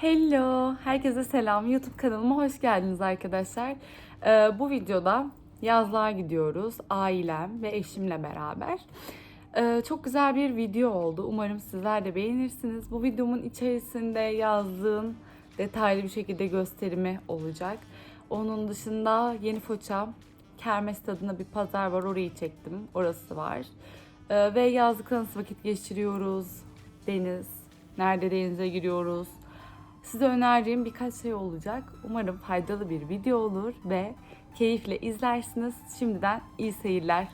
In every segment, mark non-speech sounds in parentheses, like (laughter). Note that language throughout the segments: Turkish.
Hello, herkese selam. YouTube kanalıma hoş geldiniz arkadaşlar. Ee, bu videoda yazlığa gidiyoruz. Ailem ve eşimle beraber. Ee, çok güzel bir video oldu. Umarım sizler de beğenirsiniz. Bu videomun içerisinde yazlığın detaylı bir şekilde gösterimi olacak. Onun dışında Yeni Foça, Kermes tadında bir pazar var. Orayı çektim. Orası var. Ee, ve yazlıkta nasıl vakit geçiriyoruz? Deniz, nerede denize giriyoruz? Size önerdiğim birkaç şey olacak. Umarım faydalı bir video olur ve keyifle izlersiniz. Şimdiden iyi seyirler.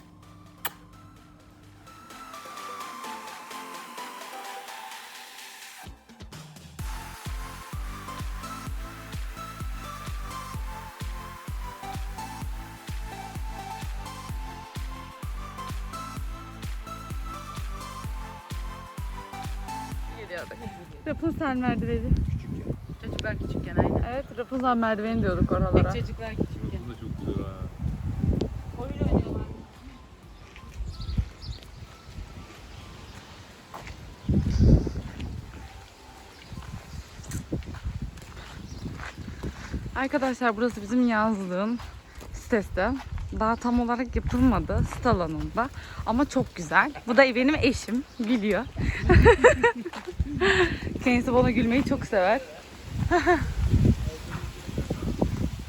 Rapunzel merdiveni. Rapunzel merdiveni diyorduk oralara. Çocuklar küçükken. Bu da çok güzel ha. Oyun oynuyorlar. Arkadaşlar burası bizim yazlığın sitesi. Daha tam olarak yapılmadı sit alanında. Ama çok güzel. Bu da benim eşim. Gülüyor. (laughs) Kendisi bana gülmeyi çok sever. (laughs)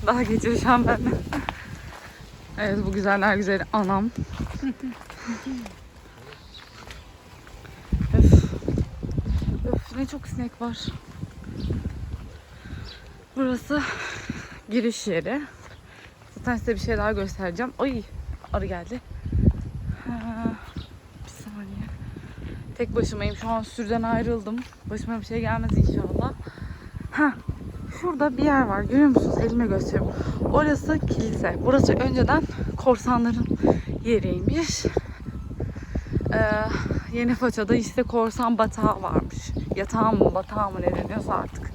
Daha geçiyor şu an benden. Evet bu güzeller güzeli anam. öf. Öf ne çok sinek var. Burası giriş yeri. Zaten size bir şey daha göstereceğim. Ay arı geldi. Ha, bir saniye. Tek başımayım. Şu an sürüden ayrıldım. Başıma bir şey gelmez inşallah. Şurada bir yer var. Görüyor musunuz? Elime gösteriyorum. Orası kilise. Burası önceden korsanların yeriymiş. Ee, Yeni Faça'da işte korsan batağı varmış. Yatağı mı batağı mı ne deniyorsa artık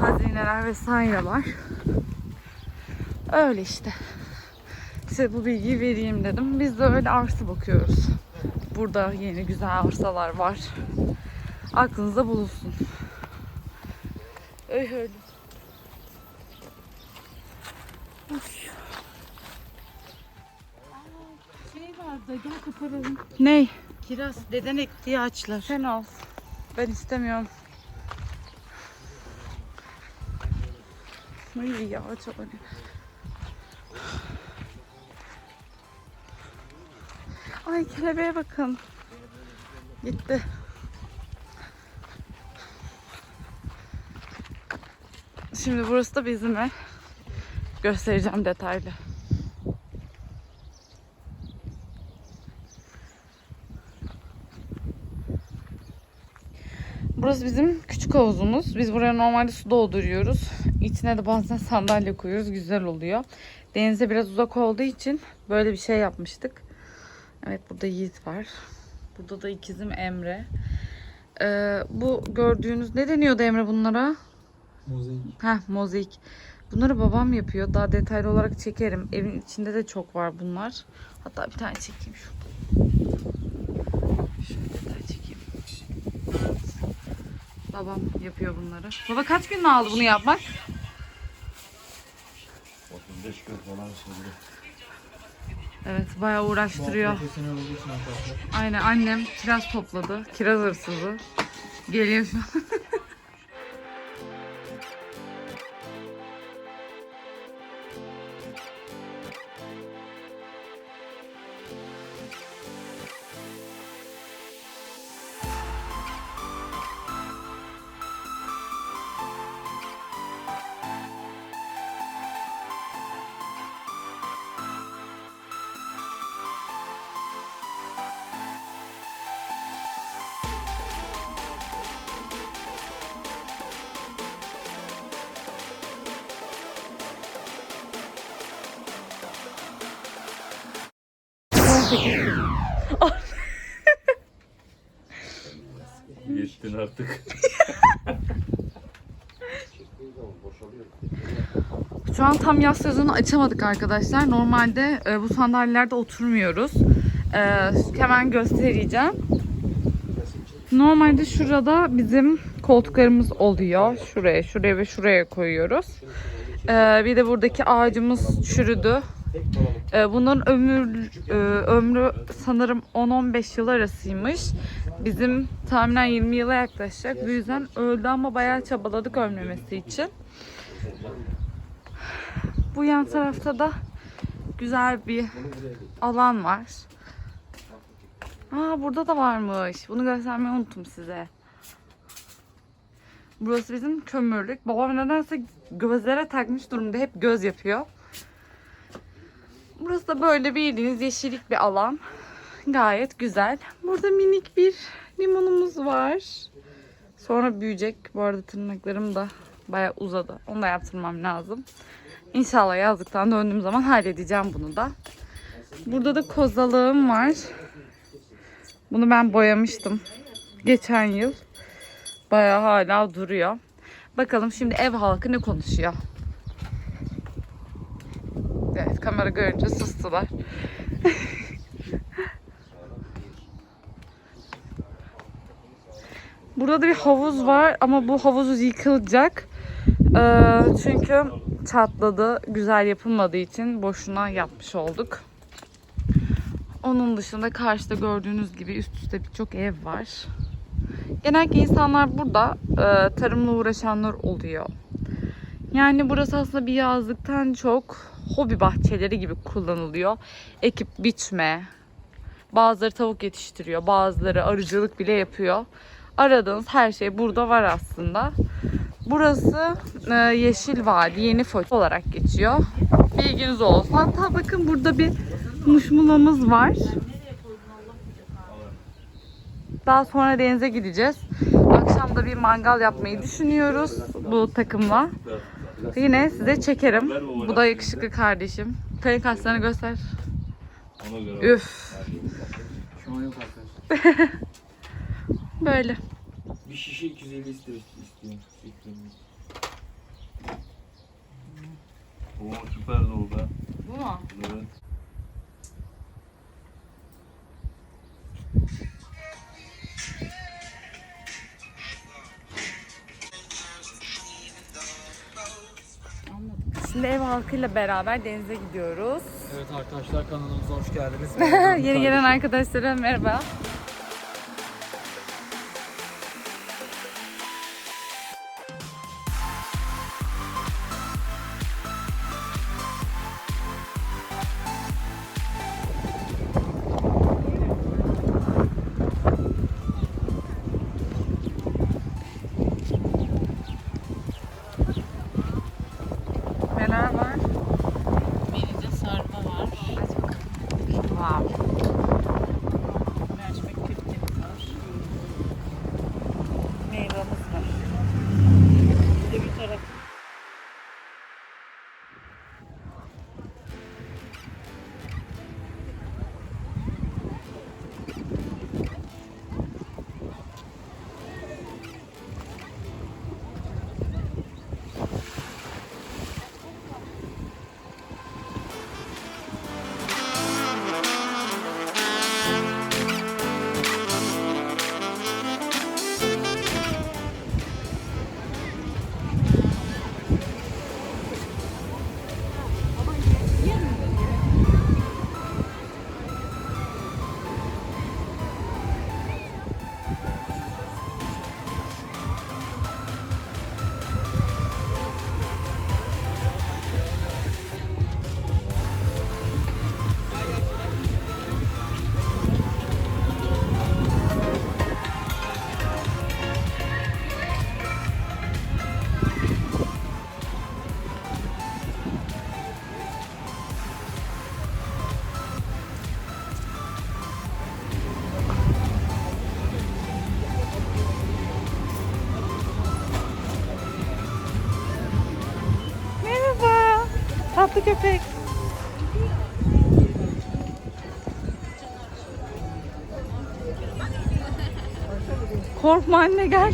hazineler vesaire var. Öyle işte. Size bu bilgiyi vereyim dedim. Biz de öyle arsa bakıyoruz. Burada yeni güzel arsalar var. Aklınızda bulunsun. Öyle öyle. Vardı gel koparalım. Ney? Kiraz deden ektiği ağaçlar. Sen al. Ben istemiyorum. Ay ya çok acı. Ay kelebeğe bakın. Gitti. Şimdi burası da bizim ev. Göstereceğim detaylı. Burası bizim küçük havuzumuz. Biz buraya normalde su dolduruyoruz. İçine de bazen sandalye koyuyoruz. Güzel oluyor. Denize biraz uzak olduğu için böyle bir şey yapmıştık. Evet burada Yiğit var. Burada da ikizim Emre. Ee, bu gördüğünüz ne deniyordu Emre bunlara? Mozaik. Heh mozaik. Bunları babam yapıyor. Daha detaylı olarak çekerim. Evin içinde de çok var bunlar. Hatta bir tane çekeyim şurada. Şöyle detay çekeyim. Babam yapıyor bunları. Baba kaç gün aldı bunu yapmak? 35 gün falan sürdü. Evet bayağı uğraştırıyor. Aynen annem kiraz topladı. Kiraz hırsızı. Geliyor şu (laughs) an. Yettin artık. (laughs) Şu an tam yaz sezonu açamadık arkadaşlar. Normalde e, bu sandalyelerde oturmuyoruz. E, hemen göstereceğim. Normalde şurada bizim koltuklarımız oluyor. Şuraya, şuraya ve şuraya koyuyoruz. Ee, bir de buradaki ağacımız çürüdü. Ee, bunun ömür e, ömrü sanırım 10-15 yıl arasıymış. Bizim tahminen 20 yıla yaklaşacak. Bu yüzden öldü ama bayağı çabaladık ölmemesi için. Bu yan tarafta da güzel bir alan var. Aa burada da varmış. Bunu göstermeyi unuttum size. Burası bizim kömürlük. Babam nedense gözlere takmış durumda. Hep göz yapıyor. Burası da böyle bildiğiniz yeşillik bir alan. Gayet güzel. Burada minik bir limonumuz var. Sonra büyüyecek. Bu arada tırnaklarım da bayağı uzadı. Onu da yaptırmam lazım. İnşallah yazlıktan döndüğüm zaman halledeceğim bunu da. Burada da kozalığım var. Bunu ben boyamıştım. Geçen yıl. Bayağı hala duruyor. Bakalım şimdi ev halkı ne konuşuyor. Evet kamera görünce sustular. Burada da bir havuz var ama bu havuz yıkılacak. Ee, çünkü çatladı. Güzel yapılmadığı için boşuna yapmış olduk. Onun dışında karşıda gördüğünüz gibi üst üste birçok ev var. Genellikle insanlar burada e, tarımla uğraşanlar oluyor. Yani burası aslında bir yazlıktan çok hobi bahçeleri gibi kullanılıyor. Ekip biçme, bazıları tavuk yetiştiriyor, bazıları arıcılık bile yapıyor. Aradığınız her şey burada var aslında. Burası e, Yeşil Vadi, Yeni Foça olarak geçiyor. Bilginiz olsun. Hatta bakın burada bir muşmulamız var. Daha sonra denize gideceğiz. Akşam da bir mangal yapmayı düşünüyoruz bu takımla. Yine size çekerim. Bu da yakışıklı kardeşim. Kayın kaslarını göster. Ona göre. Üf. Şu an yok arkadaşlar. (laughs) Böyle. Halkıyla beraber denize gidiyoruz. Evet arkadaşlar kanalımıza hoş geldiniz. (laughs) Yeni gelen arkadaşlara merhaba. Köpek. Korkma anne gel.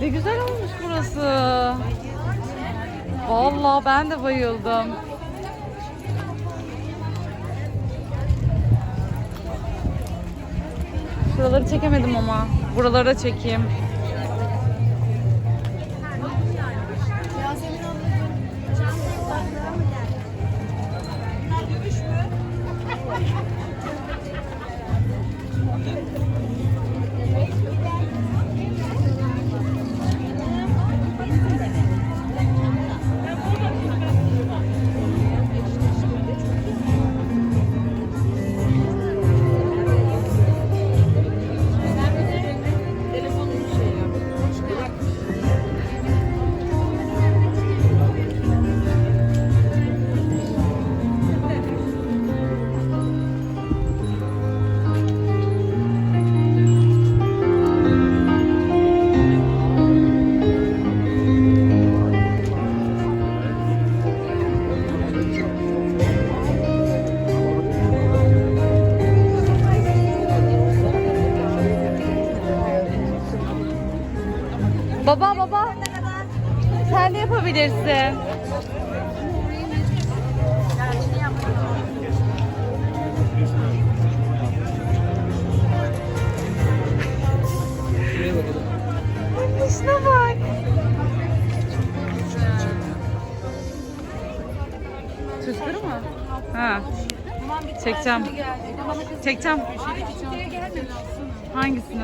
Ne güzel olmuş burası. Vallahi ben de bayıldım. Şuraları çekemedim ama. Buralara çekeyim. Baba baba. Sen de yapabilirsin. Şuna bak. Çocukları mı? Ha. Çekeceğim. Çekeceğim. Hangisini?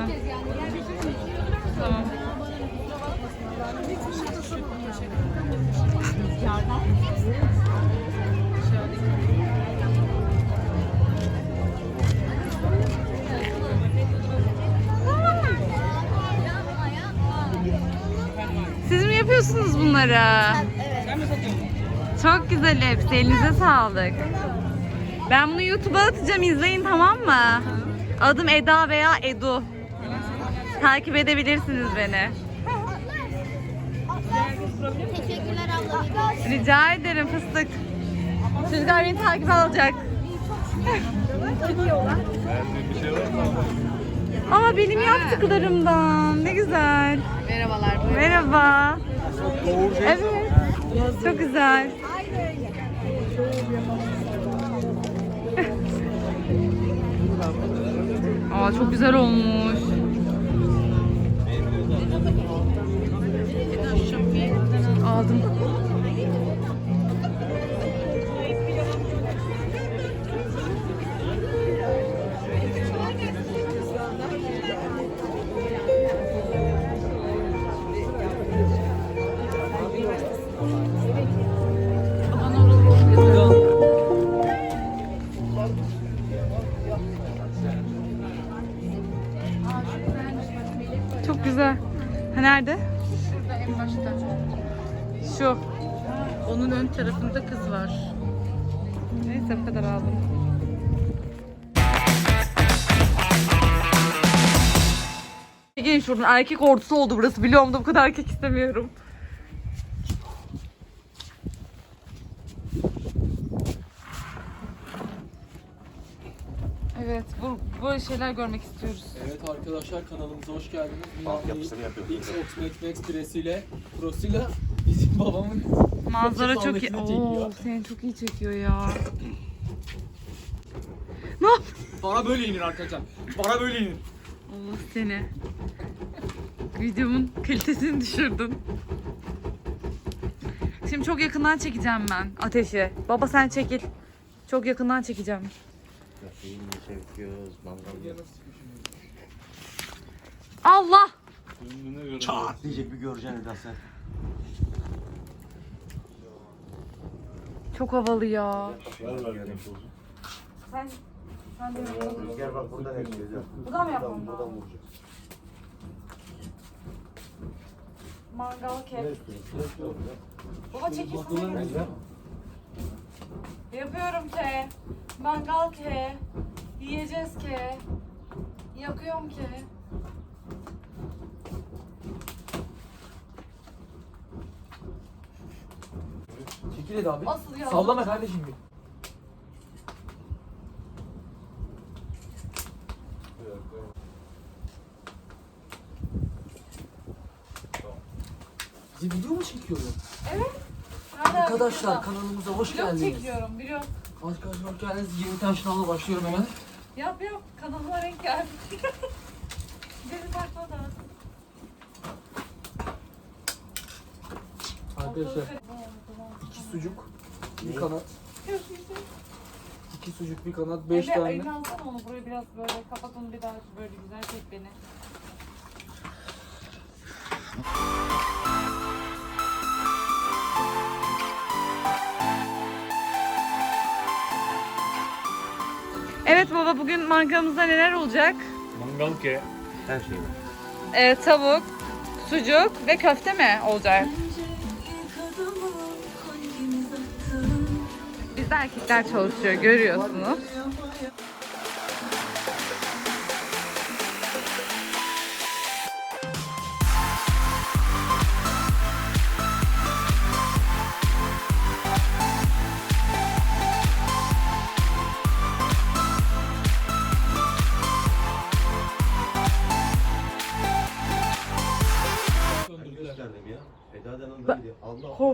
Yapıyorsunuz bunları? Çok güzel hepsi. Elinize sağlık. Ben bunu YouTube'a atacağım. izleyin tamam mı? Adım Eda veya Edu. Takip edebilirsiniz beni. Teşekkürler abla. Rica ederim fıstık. Çocuklar beni takip alacak. Aa benim yaptıklarımdan. Ne güzel. Merhabalar. Merhaba. Evet. Çok güzel. (laughs) Aa çok güzel olmuş. Aldım. tarafında kız var. Neyse bu kadar aldım. Gelin şuradan erkek ordusu oldu burası. Biliyorum da bu kadar erkek istemiyorum. Evet, bu böyle şeyler görmek istiyoruz. Evet arkadaşlar kanalımıza hoş geldiniz. Yapısını yapıyoruz. Xbox Max Max Presiyle, Prosila (laughs) babamın Manzara Çok iyi. Oo, seni çok iyi çekiyor ya. Bana böyle inir arkadaşlar. Bana böyle inir. Allah seni. Videomun kalitesini düşürdün. Şimdi çok yakından çekeceğim ben ateşi. Baba sen çekil. Çok yakından çekeceğim. Çekiyoruz, Allah! Çat diyecek bir göreceksin Eda sen. Çok havalı ya. Sen, sen de Rüzgar bak buradan esiyor. ya. Buradan mı yapmam Buradan lazım? vuracak. Mangal kek. Baba çekilsene. Yapıyorum ke. Mangal ke. Yiyeceğiz ke. Yakıyorum ke. Çekil Eda abi. Asıl ya. Sallama kardeşim bir. Bizi video mu çekiyorsun? Nerede Arkadaşlar yapıyorsun? kanalımıza hoş Vlog geldiniz. çekiyorum biliyorum. Arkadaşlar hoş geldiniz. 20 tane şınavla başlıyorum hemen. Yap yap kanalıma renk geldi. (laughs) Beni bakma da. Arkadaşlar iki sucuk, bir kanat. iki sucuk, bir kanat, beş Ebe, tane. eline alsana onu buraya biraz böyle kapat onu bir daha böyle güzel çek beni. Evet baba bugün mangalımızda neler olacak? Mangal ke. Her şey var. Ee, tavuk, sucuk ve köfte mi olacak? Erkekler çalışıyor görüyorsunuz.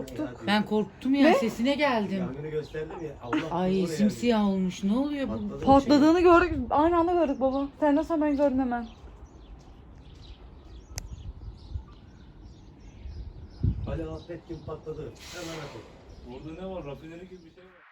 Korktuk. Ben korktum ya sesine geldim. Yangını gösterdim ya. Allah Ay oraya simsiyah olmuş. Ne oluyor bu? Patladı bir Patladığını gördük. Aynı anda gördük baba. Sen nasıl ben gördüm hemen. Şey. Ali Ahmet kim patladı? Hemen atın. Orada ne var? Rafineri gibi bir şey var.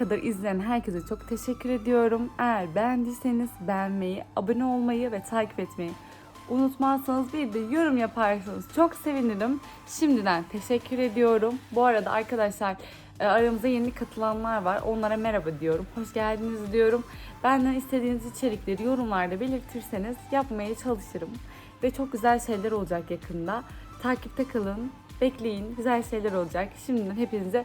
Kadar izleyen herkese çok teşekkür ediyorum. Eğer beğendiyseniz beğenmeyi, abone olmayı ve takip etmeyi unutmazsanız bir de yorum yaparsanız çok sevinirim. Şimdiden teşekkür ediyorum. Bu arada arkadaşlar e, aramıza yeni katılanlar var. Onlara merhaba diyorum. Hoş geldiniz diyorum. Benden istediğiniz içerikleri yorumlarda belirtirseniz yapmaya çalışırım. Ve çok güzel şeyler olacak yakında. Takipte kalın. Bekleyin. Güzel şeyler olacak. Şimdiden hepinize